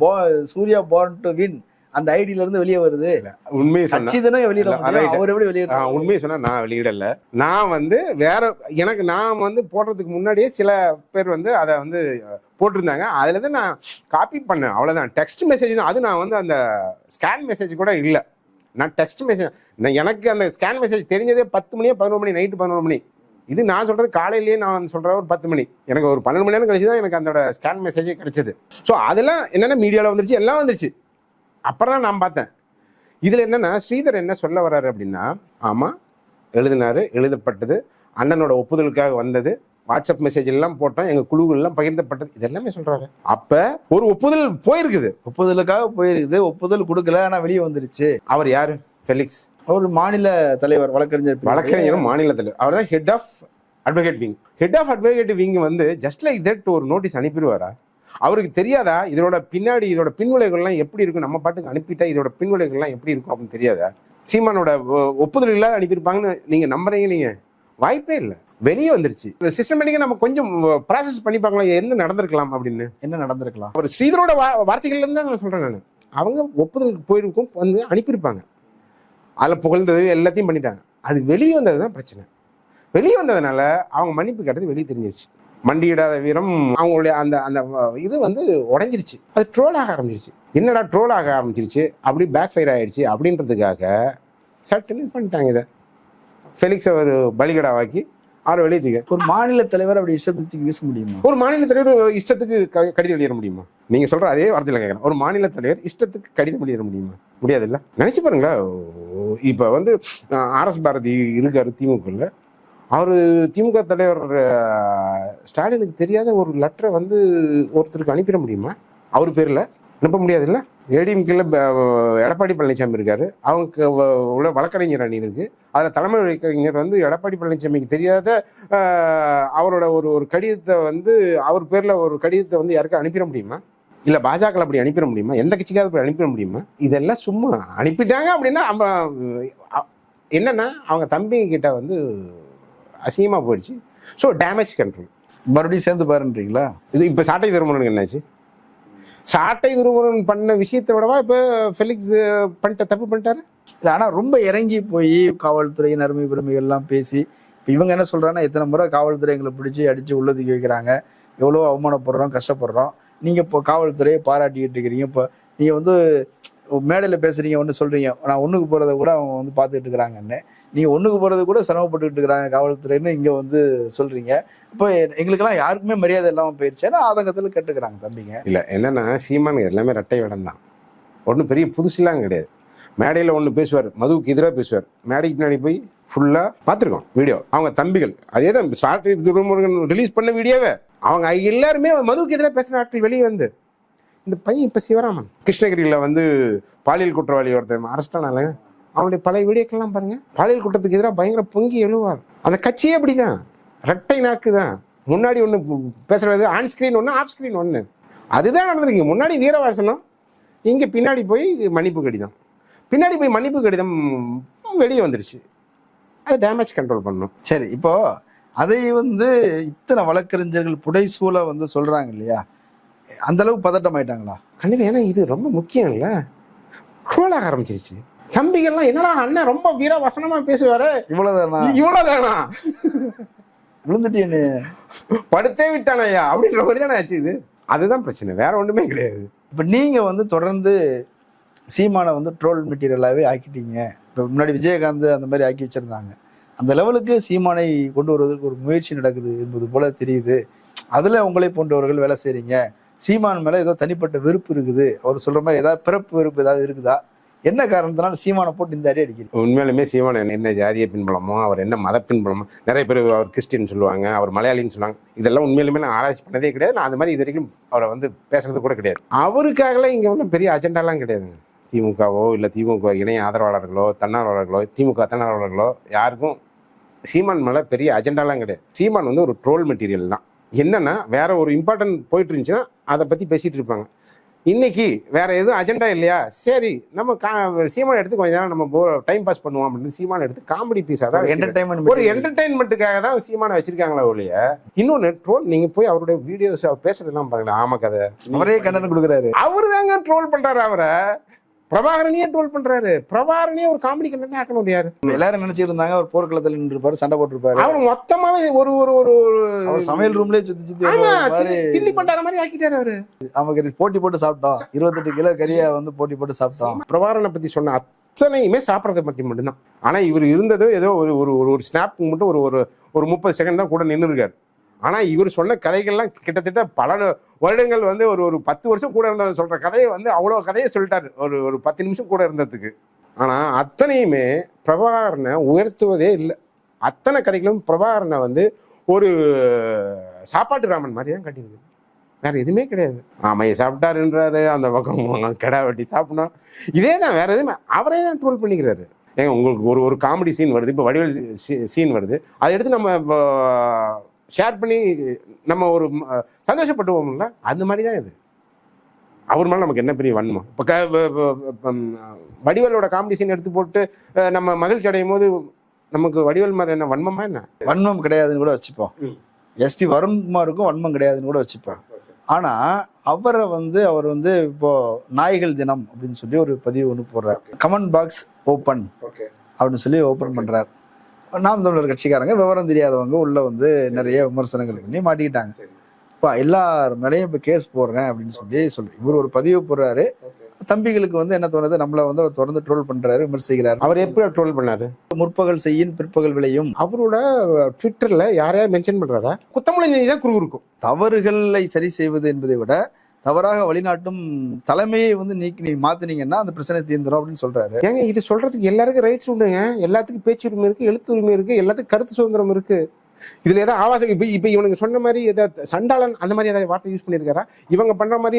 போ- சூர்யா born டு வின் அந்த ஐடியில இருந்து வெளியே வருது? உண்மையை சொன்னா கட்சி தானே வெளியிட. அவர் எப்படி வெளியிட உண்மையை சொன்னா நான் வெளியிடல. நான் வந்து வேற எனக்கு நான் வந்து போடுறதுக்கு முன்னாடியே சில பேர் வந்து அதை வந்து போட்டிருந்தாங்க. அதுல இருந்து நான் காப்பி பண்ணேன். அவ்வளவுதான். டெக்ஸ்ட் மெசேஜ் தான். அது நான் வந்து அந்த ஸ்கேன் மெசேஜ் கூட இல்ல. நான் டெக்ஸ்ட் மெசேஜ் நான் எனக்கு அந்த ஸ்கேன் மெசேஜ் தெரிஞ்சதே பத்து மணியே பதினொரு மணி நைட்டு பதினொரு மணி. இது நான் சொல்றது காலையிலேயே நான் சொல்ற ஒரு பத்து மணி. எனக்கு ஒரு பன்னெண்டு மணி நேரம் கழிச்சு தான் எனக்கு அந்த ஸ்கேன் மெசேஜே கிடைச்சது. ஸோ அதெல்லாம் என்னென்ன மீடியாவில் வந்துருச்சு? எல்லாம் வந்துருச்சு. அப்புறம் தான் நான் பார்த்தேன். இதில் என்னன்னா ஸ்ரீதர் என்ன சொல்ல வர்றாரு அப்படின்னா ஆமாம் எழுதினாரு எழுதப்பட்டது அண்ணனோட ஒப்புதலுக்காக வந்தது வாட்ஸ்அப் மெசேஜ் எல்லாம் போட்டோம் எங்க குழுக்கள் எல்லாம் பகிர்ந்தப்பட்டது. இதெல்லாமே சொல்றாரு. அப்ப ஒரு ஒப்புதல் போயிருக்குது. ஒப்புதலுக்காக போயிருக்குது. ஒப்புதல் கொடுக்கல ஆனா வெளியே வந்துருச்சு. அவர் யாரு? ஃபெலிக்ஸ் அவர் மாநில தலைவர் வழக்கறிஞர். வழக்கறிஞர் மாநில தலைவர். அவர் தான் head of advocate wing head of advocate wing வந்து ஜஸ்ட் லைக் தட் ஒரு நோட்டீஸ் அனுப்பிடுவாரா? அவருக்கு தெரியாதா? இதோட பின்னாடி இதோட பின்விளைவுகள்லாம் எப்படி இருக்கும்? நம்ம பாட்டுக்கு அனுப்பிட்டா இதோட பின்விளைவுகள்லாம் எப்படி இருக்கும் அப்படின்னு தெரியாதா? சீமானோட ஒப்புதல் இல்லாத அனுப்பியிருப்பாங்கன்னு நீங்க நம்புறீங்க நீங்க வாய்ப்பே இல்லை. வெளியே வந்துருச்சு. சிஸ்டமேட்டிக்கா நம்ம கொஞ்சம் ப்ராசஸ் பண்ணி பார்க்கலாம். என்ன நடந்திருக்கலாம் அப்படின்னு. என்ன நடந்திருக்கலாம்? அவர் ஸ்ரீதரோட வா வார்த்தைகள்ல இருந்து தான் நான் சொல்றேன் நான். அவங்க ஒப்புதலுக்கு போயிருக்கும் வந்து அனுப்பியிருப்பாங்க. அதில் புகழ்ந்தது எல்லாத்தையும் பண்ணிட்டாங்க. அது வெளியே வந்தது தான் பிரச்சனை. வெளியே வந்ததுனால அவங்க மன்னிப்பு கேட்டது வெளியே தெரிஞ்சிருச்சு. மண்டியிடாத வீரம் அவங்களுடைய அந்த அந்த இது வந்து உடஞ்சிருச்சு. அது ட்ரோல் ஆக ஆரம்பிச்சிருச்சு. என்னடா ட்ரோல் ஆக ஆரம்பிச்சிருச்சு? அப்படி பேக் ஃபயர் ஆயிடுச்சு அப்படின்றதுக்காக சட்டுன்னு பண்ணிட்டாங்க இதை. ஃபெலிக்ஸ் அவர் பலிகடாவாக்கி ஆறு வெளியே ஒரு மாநில தலைவர் அப்படி இஷ்டத்துக்கு வீச முடியுமா? ஒரு மாநில தலைவர் இஷ்டத்துக்கு க- கடிதம் வெளியிட முடியுமா? நீங்க சொல்ற அதே வார்த்தையில கேட்கறேன் ஒரு மாநில தலைவர் இஷ்டத்துக்கு கடிதம் வெளியிட முடியுமா? முடியாது இல்ல நினைச்சு பாருங்களா. இப்ப வந்து ஆர் எஸ் பாரதி இருக்காரு திமுகல அவர் திமுக தலைவர் ஸ்டாலினுக்கு தெரியாத ஒரு லெட்டரை வந்து ஒருத்தருக்கு அனுப்பிட முடியுமா? அவர் பேரில்? அனுப்ப முடியாதுல்ல? ஏடிஎம்கேல எடப்பாடி பழனிசாமி இருக்காரு. அவங்க உள்ள வழக்கறிஞர் அணி இருக்கு. அதில் தலைமை வழக்கறிஞர் வந்து எடப்பாடி பழனிசாமிக்கு தெரியாத அவரோட ஒரு ஒரு கடிதத்தை வந்து அவர் பேரில் ஒரு கடிதத்தை வந்து யாருக்கும் அனுப்பிட முடியுமா? இல்லை பாஜக அப்படி அனுப்பிட முடியுமா? எந்த கட்சிக்காவது அப்படி அனுப்பிட முடியுமா? இதெல்லாம் சும்மா அனுப்பிட்டாங்க அப்படின்னா என்னன்னா அவங்க தம்பிங்க கிட்ட வந்து அசிங்கமாக போயிடுச்சு. ஸோ டேமேஜ் கண்ட்ரோல் மறுபடியும் சேர்ந்து பாருன்றீங்களா? இது இப்போ சாட்டை திருமணனுக்கு என்னாச்சு? சாட்டை துருமுருகன் பண்ண விஷயத்தை விடவா இப்போ ஃபெலிக்ஸ் பண்ணிட்ட தப்பு பண்ணிட்டாரு? இல்லை ஆனால் ரொம்ப இறங்கி போய் காவல்துறை அருமை பெருமைகள்லாம் பேசி இப்போ இவங்க என்ன சொல்றாங்கன்னா எத்தனை முறை காவல்துறை எங்களை பிடிச்சி அடித்து உள்ள தூக்கி வைக்கிறாங்க. எவ்வளோ அவமானப்படுறோம் கஷ்டப்படுறோம். நீங்கள் இப்போ காவல்துறையை பாராட்டிக்கிட்டு இருக்கிறீங்க. இப்போ நீங்கள் வந்து மேடையில் பேசுறீங்க ஒன்று சொல்றீங்க. நான் ஒன்றுக்கு போகிறத கூட அவங்க வந்து பார்த்துட்டு இருக்கிறாங்கன்னு. நீங்க ஒன்றுக்கு போகிறது கூட சிரமப்பட்டுக்கிட்டு இருக்கிறாங்க காவல்துறைன்னு இங்கே வந்து சொல்றீங்க. இப்போ எங்களுக்கெல்லாம் யாருக்குமே மரியாதை இல்லாமல் போயிருச்சு. ஏன்னா ஆதங்கத்தில் கேட்டுக்கிறாங்க தம்பிங்க. இல்லை என்னன்னா சீமான் எல்லாமே ரெட்டை இடம் தான். ஒன்றும் பெரிய புதுசுலாம் கிடையாது. மேடையில் ஒன்று பேசுவார் மதுவுக்கு எதிராக பேசுவார். மேடைக்கு பின்னாடி போய் ஃபுல்லாக பார்த்துருக்கோம் வீடியோ அவங்க தம்பிகள். அதே தான் ஷார்ட் ரிலீஸ் பண்ண வீடியோவே அவங்க எல்லாருமே மதுவுக்கு எதிராக பேசுகிற ஆட்கள் வெளியே வந்து. இந்த பையன் இப்போ சிவராமன். கிருஷ்ணகிரியில் வந்து பாலியல் குற்றவாளி ஒருத்தன் அரெஸ்ட் ஆனால அவனுடைய பழைய வீடியோக்கெல்லாம் பாருங்க. பாலியல் குற்றத்துக்கு எதிராக பயங்கர பொங்கி எழுவார். அந்த கட்சியே அப்படிதான். ரெட்டை நாக்கு தான் முன்னாடி ஒன்று பேசுறது ஆன் ஸ்க்ரீன் ஒன்று ஆஃப் ஸ்க்ரீன் ஒன்று அதுதான் நடந்திருக்கு. முன்னாடி வீரவாசனம் இங்கே பின்னாடி போய் மன்னிப்பு கடிதம். பின்னாடி போய் மன்னிப்பு கடிதம் வெளியே வந்துருச்சு. அது டேமேஜ் கண்ட்ரோல் பண்ணணும் சரி இப்போ அதை வந்து இத்தனை வழக்கறிஞர்கள் புடைசூழ வந்து சொல்றாங்க இல்லையா? அந்த அளவுக்கு பதட்டம் ஆயிட்டாங்களா கண்டிப்பா. ஏன்னா இது ரொம்ப முக்கியம் இல்ல ட்ரோல் ஆக ஆரம்பிச்சிருச்சு. தம்பிகள்லாம் என்னடா அண்ணன் ரொம்ப வீர வசனமா பேசுவாரு? இவ்வளவுதானா? இவ்வளவுதானா? விழுந்துட்டேன்னு படுத்தே விட்டானய்யா. அப்படின்ற மாதிரி தானே ஆச்சு இது. அதுதான் பிரச்சனை. வேற ஒண்ணுமே கிடையாது. இப்ப நீங்க வந்து தொடர்ந்து சீமானை வந்து ட்ரோல் மெட்டீரியலாவே ஆக்கிட்டீங்க. இப்போ முன்னாடி விஜயகாந்த் அந்த மாதிரி ஆக்கி வச்சிருந்தாங்க. அந்த லெவலுக்கு சீமானை கொண்டு வருவதற்கு ஒரு முயற்சி நடக்குது என்பது போல தெரியுது. அதுல உங்களை போன்றவர்கள் வேலை செய்றீங்க. சீமான் மேலே ஏதோ தனிப்பட்ட வெறுப்பு இருக்குது. அவர் சொல்ற மாதிரி ஏதாவது பிறப்பு வெறுப்பு ஏதாவது இருக்குதா? என்ன காரணத்தினால சீமானை போட்டு இந்த அடி அடிக்கிறது உண்மையிலுமே சீமான் என்ன- ஜாதிய பின்பலமோ அவர் என்ன மத பின்பலமோ நிறைய பேர் அவர் கிறிஸ்டின் சொல்லுவாங்க அவர் மலையாளின்னு சொல்லுவாங்க. இதெல்லாம் உண்மையிலுமே நான் ஆராய்ச்சி பண்ணதே கிடையாது. நான் அந்த மாதிரி இது வரைக்கும் அவரை வந்து பேசுறது கூட கிடையாது. அவருக்காகலாம் இங்கே ஒன்றும் பெரிய அஜெண்டாலாம் கிடையாதுங்க திமுகவோ இல்லை திமுக இணைய ஆதரவாளர்களோ தன்னார்வலர்களோ திமுக தன்னார்வலர்களோ யாருக்கும் சீமான் மேலே பெரிய அஜெண்டாலாம் கிடையாது. சீமான் வந்து ஒரு ட்ரோல் மெட்டீரியல் தான். என்னன்னா வேற ஒரு இம்பார்ட்டன்ட் போயிட்டு இருந்துச்சுன்னா அதை பற்றி பேசிட்டு இருப்பாங்க. இன்னைக்கு வேற எதுவும் அஜெண்டா இல்லையா? சரி நம்ம கா சீமான் எடுத்து கொஞ்ச நேரம் நம்ம டைம் பாஸ் பண்ணுவோம் அப்படின்னு சீமான் எடுத்து காமெடி பீஸாக தான் வச்சிருக்காங்க. என்டர்டைன்மெண்ட் ஒரு என்டர்டைன்மெண்ட்டுக்காக தான் சீமானை வச்சிருக்காங்களா ஒழிய இன்னொன்னு ட்ரோல் நீங்க போய் அவருடைய வீடியோஸ் அவர் பேசுறதெல்லாம் பாருங்களேன் ஆமா கதை. அவரே கண்டனம் கொடுக்குறாரு. அவரு தாங்க ட்ரோல் பண்றாரு அவரை. பிரபாகரனையே ட்ரோல் பண்றாரு. பிரபாகரனையே ஒரு காமெடி கண்டென்ட் ஆக்கணும் யாரு எல்லாரும் நினைச்சிட்டு இருந்தாங்க அவர் போர்க்களத்தில் நின்று இருப்பாரு சண்டை போட்டிருப்பாரு. அவர் மொத்தமாவே ஒரு ஒரு ஒரு அவர் சமையல் ரூம்லயே சுத்தி சுத்தி தில்லி- பண்டார மாதிரி ஆக்கிட்டாரு அவரு. நமக்கு போட்டி போட்டு சாப்பிட்டோம். இருபத்தெட்டு கிலோ கறியை வந்து போட்டி போட்டு சாப்பிட்டோம். பிரபாகரனை பத்தி சொன்ன அத்தனையுமே சாப்பிட்றத பற்றி மட்டும்தான். ஆனா இவர் இருந்ததோ ஏதோ ஒரு ஒரு ஒரு ஒரு ஸ்னாப் மட்டும் ஒரு ஒரு ஒரு முப்பது செகண்ட் தான் கூட நின்று இருக்காரு ஆனா இவர் சொன்ன கதைகள்லாம் கிட்டத்தட்ட பல வருடங்கள் வந்து ஒரு ஒரு பத்து வருஷம் கூட இருந்தவர் சொல்ற கதையை வந்து அவ்வளோ கதையை சொல்லிட்டாரு. ஒரு ஒரு பத்து நிமிஷம் கூட இருந்ததுக்கு. ஆனா அத்தனையுமே பிரபாகரனை உயர்த்துவதே இல்லை. அத்தனை கதைகளும் பிரபாகரனை வந்து ஒரு சாப்பாட்டு ராமன் மாதிரி தான் கட்டியிருக்கு. வேற எதுவுமே கிடையாது. ஆமையை சாப்பிட்டாருன்றாரு அந்த பக்கம் கிடா வெட்டி சாப்பிடணும் இதே தான் வேற எதுவுமே அவரே தான் ட்ரோல் பண்ணிக்கிறாரு. ஏங்க உங்களுக்கு ஒரு ஒரு காமெடி சீன் வருது இப்போ வடிவேல் சீன் வருது. அதை எடுத்து நம்ம ஷேர் பண்ணி நம்ம ஒரு சந்தோஷப்பட்டுவோம்ல அந்த மாதிரி தான் இது. அவர் மேலே நமக்கு என்ன பெரிய வன்மம்? இப்போ வடிவேலோட காமெடி சீன் எடுத்து போட்டு நம்ம மகிழ்ச்சி அடையும் போது நமக்கு வடிவேல் மாதிரி என்ன வன்மமா என்ன? வன்மம் கிடையாதுன்னு கூட வச்சுப்போம். எஸ்பி வருண்குமாருக்கும் வன்மம் கிடையாதுன்னு கூட வச்சுப்போம். ஆனா அவரை வந்து அவர் வந்து இப்போ நாய்கள் தினம் அப்படின்னு சொல்லி ஒரு பதிவு ஒன்று போடுறார். Comment box open okay. அப்படின்னு சொல்லி ஓப்பன் பண்றார். நாம் தமிழர் கட்சிக்காரங்க விவரம் தெரியாதவங்க உள்ள வந்து நிறைய விமர்சனங்கள் பண்ணி மாட்டிக்கிட்டாங்க. இப்போ எல்லார் மேலேயும் இப்போ கேஸ் போடுறேன் அப்படின்னு சொல்லி சொல்லி இவர் ஒரு பதிவு போடுறாரு. தம்பிகளுக்கு வந்து என்ன தோணுது? நம்மள வந்து அவர் தொடர்ந்து ட்ரோல் பண்றாரு விமர்சிக்கிறார். அவர் எப்படி ட்ரோல் பண்ணாரு? முற்பகல் செய்யின் பிற்பகல் விளையும். அவரோட ட்விட்டர்ல யாரையா மென்ஷன் பண்றாரா? குத்தமலை தான் குரு இருக்கும் தவறுகளை சரி செய்வது என்பதை விட தவறாக வழிநாட்டும் தலைமையை வந்து நீக்கி நீ மாத்தினீங்கன்னா அந்த பிரச்சனை தீர்ந்துடும் அப்படின்னு சொல்றாரு. ஏங்க இது சொல்றதுக்கு எல்லாருக்கும் ரைட்ஸ் உண்டுங்க. எல்லாத்துக்கும் பேச்சு உரிமை இருக்கு எழுத்து உரிமை இருக்கு எல்லாத்துக்கும் கருத்து சுதந்திரம் இருக்கு. இதுல ஏதாவது ஆவாசம் இப்ப இப்ப இவனுக்கு சொன்ன மாதிரி ஏதாவது சண்டாளன் அந்த மாதிரி ஏதாவது வார்த்தை யூஸ் பண்ணியிருக்காரா? இவங்க பண்ற மாதிரி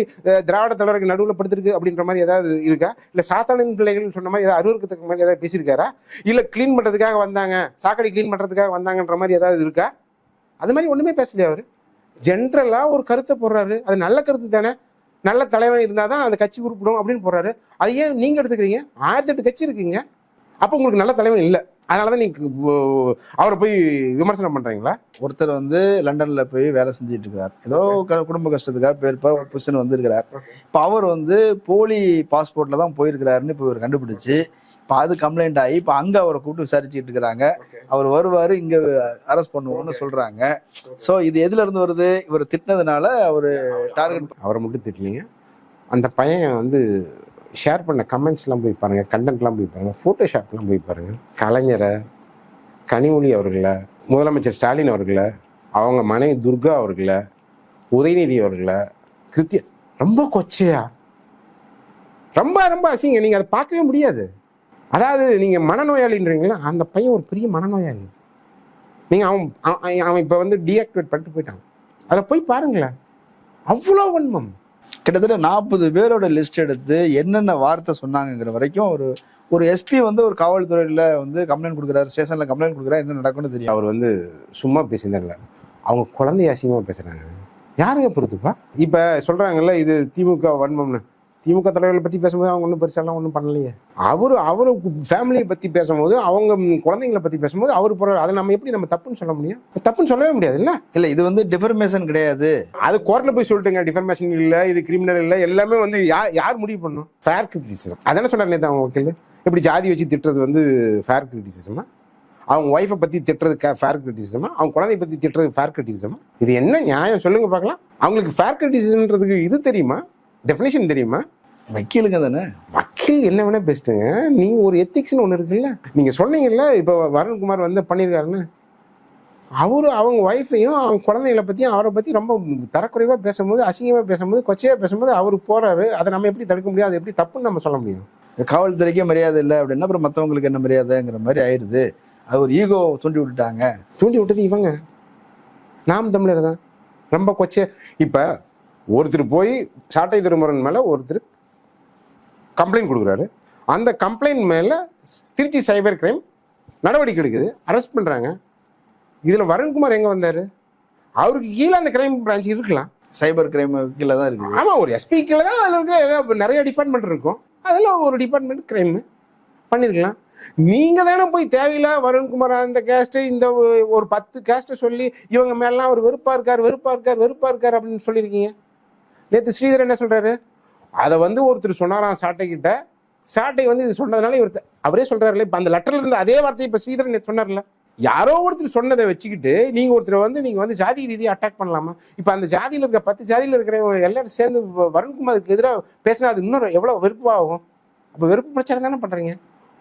திராவிட தலைவர்கள் நடுவில் படுத்திருக்கு அப்படின்ற மாதிரி ஏதாவது இருக்கா? இல்ல சாத்தானின் பிள்ளைகள் சொன்ன மாதிரி ஏதாவது அருவருக்கத்துக்கு மாதிரி ஏதாவது பேசியிருக்காரா? இல்ல க்ளீன் பண்றதுக்காக வந்தாங்க சாக்கடை க்ளீன் பண்றதுக்காக வந்தாங்கன்ற மாதிரி ஏதாவது இருக்கா? அது மாதிரி ஒண்ணுமே பேசலையா அவரு? ஜென்ரலா ஒரு கருத்தை போடுறாரு. அது நல்ல கருத்து தானே? நல்ல தலைவன் இருந்தாதான் அந்த கட்சி உருப்பிடும் அப்படின்னு போடுறாரு. அது ஏன் நீங்க எடுத்துக்கிறீங்க? ஆயிரத்தி எட்டு கட்சி இருக்கீங்க. அப்போ உங்களுக்கு நல்ல தலைவன் இல்லை. அதனாலதான் நீங்க ஓ, அவரை போய் விமர்சனம் பண்றீங்களா? ஒருத்தர் வந்து லண்டன்ல போய் வேலை செஞ்சுட்டு இருக்கிறார். ஏதோ குடும்ப கஷ்டத்துக்காக பேர் ஒரு புருஷன் வந்திருக்கிறார். இப்போ அவர் வந்து போலி பாஸ்போர்ட்ல தான் போயிருக்கிறாருன்னு இப்போ இவர் கண்டுபிடிச்சு இப்போ அது கம்ப்ளைண்ட் ஆகி இப்போ அங்க அவரை கூப்பிட்டு விசாரிச்சுட்டு இருக்கிறாங்க. அவர் வருவாரு இங்க அரெஸ்ட் பண்ணுவோம்னு சொல்றாங்க. சோ இது எதுல இருந்து வருது? இவர் திட்டினதுனால அவரு டார்கெட் அவரை மட்டும் திட்டலீங்க. அந்த பையன் வந்து ஷேர் பண்ண கமெண்ட்ஸ்லாம் போய் பாருங்க கண்டென்ட்லாம் போய் பாருங்க ஃபோட்டோஷாப்லாம் போய் பாருங்க. கலைஞரை கனிமொழி அவர்களை முதலமைச்சர் ஸ்டாலின் அவர்களை அவங்க மனைவி துர்கா அவர்களை உதயநிதி அவர்களை கிருத்திய ரொம்ப கொச்சையா? ரொம்ப ரொம்ப அசிங்க. நீங்க அதை பார்க்கவே முடியாது. அதாவது நீங்க மனநோயாளின்றீங்களா? அந்த பையன் ஒரு பெரிய மனநோயாளி. நீங்க அவன் அவன் இப்போ வந்து டீஆக்டிவேட் பண்ணிட்டு போயிட்டான். அதில் போய் பாருங்களேன். அவ்வளோ வன்மம். கிட்டத்தட்ட நாற்பது பேரோட லிஸ்ட் எடுத்து என்னென்ன வார்த்தை சொன்னாங்கங்கிற வரைக்கும் ஒரு ஒரு எஸ்பி வந்து ஒரு காவல்துறையில வந்து கம்ப்ளைண்ட் கொடுக்குறாரு ஸ்டேஷன்ல கம்ப்ளைண்ட் கொடுக்குறாரு என்ன நடக்கும்னு தெரியும் அவர் வந்து சும்மா பேசியிருந்தார்ல அவங்க குழந்தைய அசிங்கமாக பேசுறாங்க. யாருங்க பொறுத்துப்பா? இப்போ சொல்றாங்கல்ல இது திமுக வன்மம்னு. திமுக தலைவர்களை பத்தி பேசும்போது அவங்க ஒன்றும் பெருசாலாம் ஒன்றும் பண்ணலையே. அவரு அவரு ஃபேமிலியை பத்தி பேசும்போது அவங்க குழந்தைங்களை பத்தி பேசும்போது அவர் போற அதை நம்ம எப்படி நம்ம தப்புன்னு சொல்ல முடியும்? தப்புன்னு சொல்லவே முடியாது இல்ல? இல்ல இது வந்து டிஃபர்மேஷன் கிடையாது. அது கோர்ட்ல போய் சொல்லிட்டுங்க டிஃபர்மேஷன் இல்ல இது கிரிமினல் இல்ல எல்லாமே வந்து யார் யார் முடிவு பண்ணும்? ஃபேர் கிரிட்டிசிசம் அதானே சொன்னார் நேத்து அவங்க வக்கீல்? இப்படி ஜாதி வச்சு திட்டுறது வந்து ஃபேர் கிரிட்டிசிசமா அவங்க ஒய்ஃபை பத்தி திட்டுறது ஃபேர் கிரிட்டிசிசமா அவங்க குழந்தைய பத்தி திட்டுறது ஃபேர் கிரிட்டிசிசமா இது என்ன நியாயம்? சொல்லுங்க பார்க்கலாம். அவங்களுக்கு ஃபேர் கிரிட்டிசிசம்ன்றதுக்கு இது தெரியுமா? டெஃபினேஷன் தெரியுமா? வக்கீலுங்க தானே வக்கீல் என்ன வேணா பெஸ்ட்டுங்க நீங்க ஒரு எத்திக்ஸ்னு ஒன்று இருக்குல்ல. நீங்க சொன்னீங்கல்ல இப்போ வருண்குமார் வந்து பண்ணியிருக்காருன்னு அவரு அவங்க ஒய்ஃபையும் அவங்க குழந்தைகளை பத்தியும் அவரை பத்தி ரொம்ப தரக்குறைவா பேசும்போது அசிங்கமா பேசும்போது கொச்சையா பேசும்போது அவரு போறாரு. அதை நம்ம எப்படி தடுக்க முடியும்? அது எப்படி தப்புன்னு நம்ம சொல்ல முடியும். காவல்துறைக்கே மரியாதை இல்லை அப்படின்னா அப்புறம் மற்றவங்களுக்கு என்ன மரியாதைங்கிற மாதிரி ஆயிடுது அது ஒரு ஈகோ தூண்டி விட்டுட்டாங்க. தூண்டி விட்டது இவங்க. நாம் தமிழர் தான். ரொம்ப கொச்சை. இப்ப ஒருத்தர் போய் சாட்டை திருமுறன் மேல ஒருத்தர் கம்ப்ளைண்ட் கொடுக்குறாரு. அந்த கம்ப்ளைண்ட் மேல திருச்சி சைபர் கிரைம் நடவடிக்கை எடுக்குது. அரெஸ்ட் பண்றாங்க. இதுல வருண்குமார் எங்க வந்தாரு? அவருக்கு கீழே அந்த கிரைம் பிரான்ச் இருக்கலாம். சைபர் கிரைம் கீழே தான் இருக்குது. ஆமா ஒரு எஸ்பி கீழே தான் அதில் இருக்கிற நிறைய டிபார்ட்மெண்ட் இருக்கும். அதில் ஒரு டிபார்ட்மெண்ட் கிரைம் பண்ணியிருக்கலாம் நீங்க தானே போய் தேவையில்ல வருண்குமார் அந்த கேஸ்ட் இந்த ஒரு பத்து கேஸ்ட்டை சொல்லி இவங்க மேலாம் அவர் வெறுப்பா இருக்கார் வெறுப்பா இருக்கார் வெறுப்பா இருக்கார் அப்படின்னு சொல்லியிருக்கீங்க. நேற்று ஸ்ரீதர் என்ன சொல்றாரு? அதை வந்து ஒருத்தர் சொன்னாராம் சாட்டை கிட்ட? சாட்டை வந்து இது சொன்னதுனால இவர் அவரே சொல்றாருல்ல இப்போ அந்த லெட்டர்ல இருந்து அதே வார்த்தையை இப்போ ஸ்ரீதரன் சொன்னார்ல யாரோ ஒருத்தர் சொன்னதை வச்சுக்கிட்டு நீங்க ஒருத்தர் வந்து நீங்க வந்து ஜாதி ரீதியாக அட்டாக் பண்ணலாமா? இப்போ அந்த ஜாதியில இருக்கிற பத்து ஜாதியில இருக்கிறவங்க எல்லாரும் சேர்ந்து வருண்குமாருக்கு எதிராக பேசினா அது இன்னும் எவ்வளவு வெறுப்பாகும்? அப்போ வெறுப்பு பிரச்சனை தானே பண்றீங்க?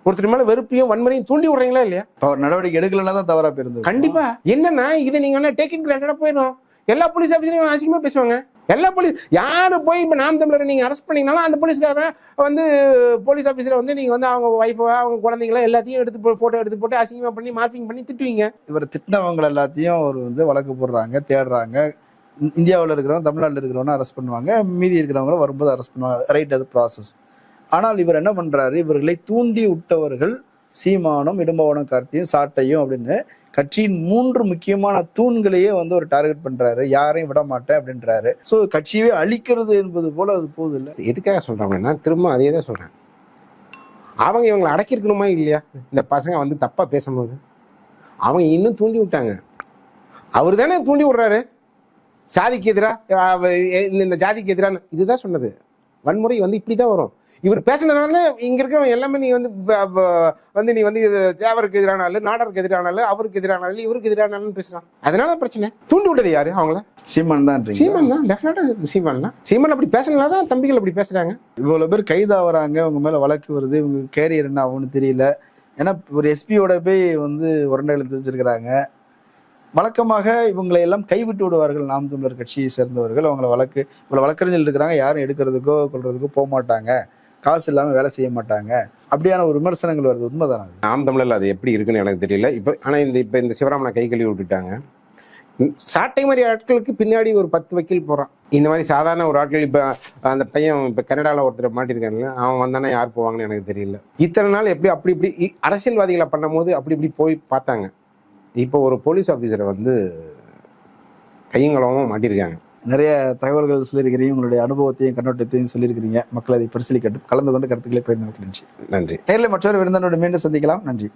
ஒருத்தர் மேல வெறுப்பையும் வன்முறையும் தூண்டி விடுறீங்களா இல்லையா? நடவடிக்கை எடுக்கலைன்னா தான் தவறா போயிருந்தது கண்டிப்பா. என்னன்னா இதை நீங்க என்ன டேக் இட் கிராண்டடா போயிடும் எல்லா போலீஸ் ஆஃபீஸரையும் அசிங்கமா பேசுவாங்க. எல்லா போலீஸ் யார் போய் இப்போ நாம் தமிழரை நீங்கள் அரெஸ்ட் பண்ணீங்கனாலும் அந்த போலீஸ்காரன் வந்து போலீஸ் ஆஃபீஸில் வந்து நீங்கள் வந்து அவங்க ஒய்ஃபை அவங்க குழந்தைங்கள எல்லாத்தையும் எடுத்து போ எடுத்து போட்டு அசிங்கமாக பண்ணி மார்க்கிங் பண்ணி திட்டுவீங்க. இவர் திட்டினவங்க எல்லாத்தையும் அவர் வந்து வழக்கு போடுறாங்க தேடுறாங்க. இந்தியாவில் இருக்கிறவங்க தமிழ்நாட்டில் இருக்கிறவங்க அரெஸ்ட் பண்ணுவாங்க. மீதி இருக்கிறவங்கள வரும்போது அரெஸ்ட் பண்ணுவாங்க. ரைட் அது ப்ராசஸ் ஆனால் இவர் என்ன பண்ணுறாரு இவர்களை தூண்டி விட்டவர்கள் சீமானும் இடும்பவனும் கார்த்தியும் சாட்டையும் அப்படின்னு கட்சியின் மூன்று முக்கியமான தூண்களையே வந்து ஒரு டார்கெட் பண்றாரு யாரையும் விட மாட்டேன் அப்படின்றாரு ஸோ கட்சியவே அழிக்கிறது என்பது போல அது போகுது இல்லை எதுக்காக சொல்றாங்கன்னா திரும்ப அதே தான் சொல்றேன் அவங்க இவங்களை அடக்கியிருக்கணுமா இல்லையா இந்த பசங்க வந்து தப்பா பேசும்போது அவங்க இன்னும் தூண்டி விட்டாங்க அவர் தானே தூண்டி விடுறாரு சாதிக்கு எதிராக இந்த ஜாதிக்கு எதிரான இதுதான் சொன்னது வன்முறை வந்து இப்படி தான் வரும் இவர் பேசினதுனால இங்க இருக்கிறவங்க எல்லாமே நீ வந்து வந்து நீ வந்து தேவருக்கு எதிரான ஆளு நாடருக்கு எதிரான ஆளு அவருக்கு எதிரான ஆளு இவருக்கு எதிரான ஆளுன்னு பேசுறான் அதனால பிரச்சனை. தூண்டி விட்டது யாரு அவங்கள? சீமான் தான் சீமான் தான். டெஃபினட்டா சீமான் தான். சீமான் அப்படி பேசினால தான் தம்பிகள் அப்படி பேசுறாங்க. இவ்வளவு பேர் கைதாகிறாங்க உங்க மேல வழக்கு வருது இவங்க கேரியர் என்ன ஆகும்னு தெரியல. ஏன்னா ஒரு எஸ்பியோட போய் வந்து உரண்டை எழுத்து வச்சிருக்கிறாங்க. வழக்கமாக இவங்களை எல்லாம் கைவிட்டு விடுவார்கள் நாம் தமிழர் கட்சியை சேர்ந்தவர்கள். அவங்கள வழக்கு இவ்வளவு வழக்கறிஞர்கள் இருக்கிறாங்க யாரும் எடுக்கிறதுக்கோ கொள்றதுக்கோ போக மாட்டாங்க காசு இல்லாம வேலை செய்ய மாட்டாங்க. அப்படியான ஒரு விமர்சனங்கள் வருது. உண்மைதானே அது? நாம் தமிழில் அது எப்படி இருக்குன்னு எனக்கு தெரியல. இப்போ ஆனால் இந்த இப்போ இந்த சிவராமனை கை கழுவி விட்டுட்டாங்க. சாட்டை மாதிரி ஆட்களுக்கு பின்னாடி ஒரு பத்து வக்கீல் போகிறான் இந்த மாதிரி சாதாரண ஒரு ஆட்கள் இப்போ அந்த பையன் இப்போ கனடாவில் ஒருத்தர் மாட்டிருக்கான்ல அவன் வந்தானே யார் போவாங்கன்னு எனக்கு தெரியல. இத்தனை நாள் எப்படி அப்படி இப்படி அரசியல்வாதிகளை பண்ணும்போது அப்படி இப்படி போய் பார்த்தாங்க. இப்போ ஒரு போலீஸ் ஆஃபீஸரை வந்து கையங்களவும் மாட்டியிருக்காங்க நிறைய தகவல்கள் சொல்லியிருக்கிறீங்க. உங்களுடைய அனுபவத்தையும் கண்ணோட்டத்தையும் சொல்லியிருக்கிறீங்க. மக்கள் அதை பரிசீலிக்கட்டும். கலந்து கொண்டு கருத்துக்களை பகிர்ந்து நன்றி. நன்றி. நேரில் மற்றொரு விருந்தினோடு மீண்டும் சந்திக்கலாம். நன்றி.